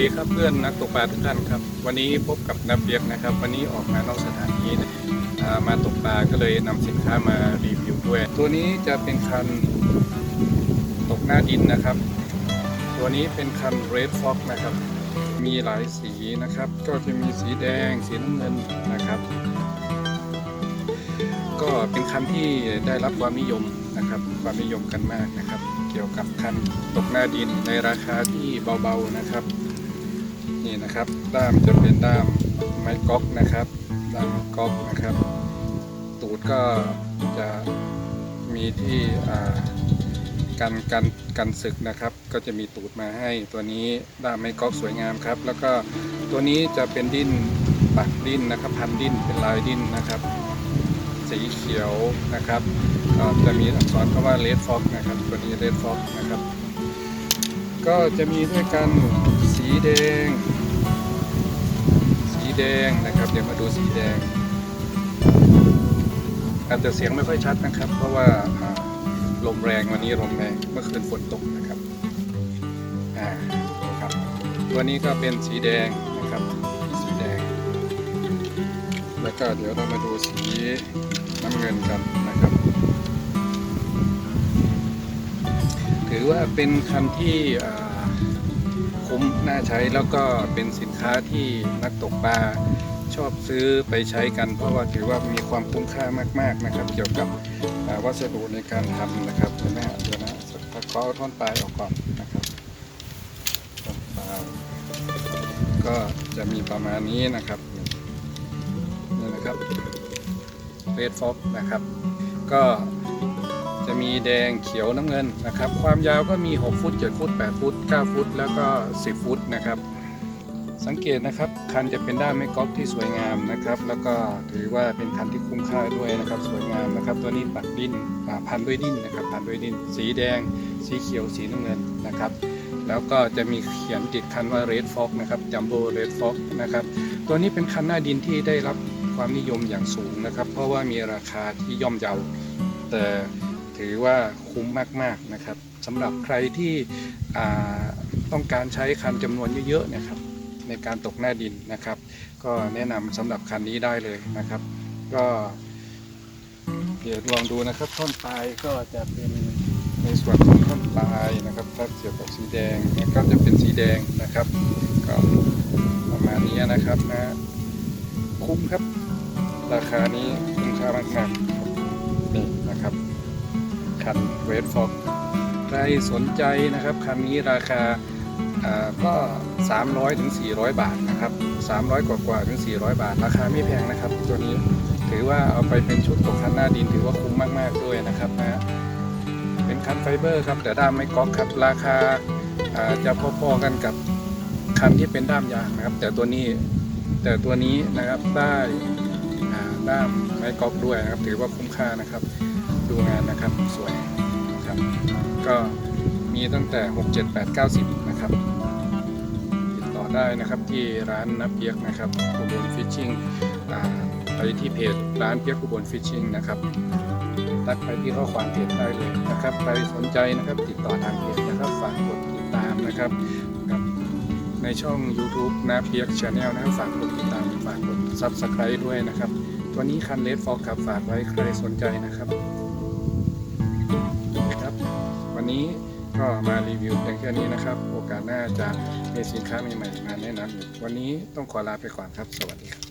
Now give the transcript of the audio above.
วัสดีครับเพื่อนนักตกปลาทุกท่านครับ วันนี้พบกับนาเปียกนะครับ วันนี้ออกมานอกสถานีนะมาตกปลาก็เลยนำสินค้ามารีวิวด้วย ตัวนี้จะเป็นคันตกหน้าดินนะครับ ตัวนี้เป็นคัน Red Fox นะครับ มีหลายสีนะครับ ก็จะมีสีแดงสีน้ำเงินนะครับ ก็เป็นคันที่ได้รับความนิยมนะครับความนิยมกันมากนะครับ เกี่ยวกับคันตกหน้าดินในราคาที่เบาๆนะครับ นี่นะครับ ด้ามจะเป็นด้ามไม้ก๊อกนะครับ ด้ามก๊อกนะครับ ตูดก็จะมีที่อ่ากันกันกันศึกนะครับ ก็จะมีตูดมาให้ตัวนี้ด้ามไม้ก๊อกสวยงามครับ แล้วก็ตัวนี้จะเป็นดิ้นปักดิ้นนะครับพันดิ้นเป็นลายดิ้นนะครับสีเขียวนะครับก็จะมีอักษรคำว่า red fox นะครับ ตัวนี้ red fox นะครับ ก็จะมีด้วยกันสีแดง แดงนะครับ เดี๋ยวมาดูสีแดงอาจจะเสียงไม่ค่อยชัดนะครับ เพราะว่าลมแรงวันนี้ลมแรงเมื่อคืนฝนตกนะครับอ่าครับตัวนี้ก็เป็นสีแดงนะครับสีแดง แล้วก็เดี๋ยวเรามาดูสีน้ำเงินกันนะครับ ถือว่าเป็นคันที่อ่า คุ้มน่าใช้แล้วก็เป็นสินค้าที่นักตกปลาชอบซื้อไปใช้กัน เพราะว่าถือว่ามีความคุ้มค่ามาก ๆนะครับ เกี่ยวกับวัสดุในการทำนะครับเห็นไหมฮะเดี๋ยวนะสักพักขอท่อนปลายออกก่อนนะครับท่อนปลายก็จะมีประมาณนี้นะครับนี่นะครับเรดฟ็อกนะครับ ก็ จะมีแดงเขียวน้ำเงินนะครับ ความยาวก็มี 6 ฟุต 7 ฟุต 8 ฟุต 9 ฟุต แล้วก็ 10 ฟุตนะครับ สังเกตนะครับคันจะเป็นด้ามไม้กอล์ฟที่สวยงามนะครับ แล้วก็ถือว่าเป็นคันที่คุ้มค่าด้วยนะครับ สวยงามนะครับ ตัวนี้ปักดินอ่าพันด้วยดินนะครับพันด้วยดิน สีแดง สีเขียว สีน้ำเงินนะครับแล้วก็จะมีเขียนติดคันว่า Red Fox นะครับ Jumbo Red Fox นะครับ ตัวนี้เป็นคันหน้าดินที่ได้รับความนิยมอย่างสูงนะครับ เพราะว่ามีราคาที่ย่อมเยาแต่ ถือว่าคุ้มมากๆนะครับสำหรับใครที่อ่าต้องการใช้คันจำนวนเยอะๆเนะครับในการตกหน้าดินนะครับ ก็แนะนำสำหรับคันนี้ได้เลยนะครับ ก็เดี๋ยวลองดูนะครับท่อนปลายก็จะเป็นในส่วนของท่อนปลายนะครับถ้าเกี่ยวกับสีแดงเนี่ยก็จะเป็นสีแดงนะครับ ก็ประมาณนี้นะครับนะคุ้มครับ ราคานี้คุ้มค่ามากๆครับนี่นะครับ คันเวทฟอกใครสนใจนะครับคันนี้ราคาอ่าก็ 300ถึง400 บาทนะครับ300 กว่ากว่าถึง 400 บาท ราคาไม่แพงนะครับ ตัวนี้ถือว่าเอาไปเป็นชุดตกคันหน้าดินถือว่าคุ้มมาก ๆ ด้วยนะครับนะเป็นคันไฟเบอร์ครับแต่ด้ามไม่ก๊อกครับราคาจะพอๆกันกับคันที่เป็นด้ามยางนะครับ แต่ตัวนี้แต่ตัวนี้นะครับได้ด้ามไม้ก๊อกด้วยนะครับ ถือว่าคุ้มค่านะครับ ดูงานนะครับสวยนะครับ ก็มีตั้งแต่ 6 7 8 9 10 นะครับติดต่อได้นะครับที่ร้านนับเปียกนะครับอุบลฟิชชิ่งไปที่เพจร้านเปียกอุบลฟิชชิ่งนะครับทักไปที่ข้อความเพจได้เลยนะครับใครสนใจนะครับติดต่อทางเพจนะครับฝากกดติดตามนะครับในช่อง YouTube นาเปียกชาแนลนะครับฝากกดติดตามฝากกด Subscribe ด้วยนะครับ ตัวนี้คันเลดฟอกครับฝากไว้ใครสนใจนะครับ ก็มารีวิวเพียงแค่นี้นะครับ โอกาสหน้าจะมีสินค้าใหม่ๆมาแนะนำอีกวันนี้ต้องขอลาไปก่อนครับ สวัสดีครับ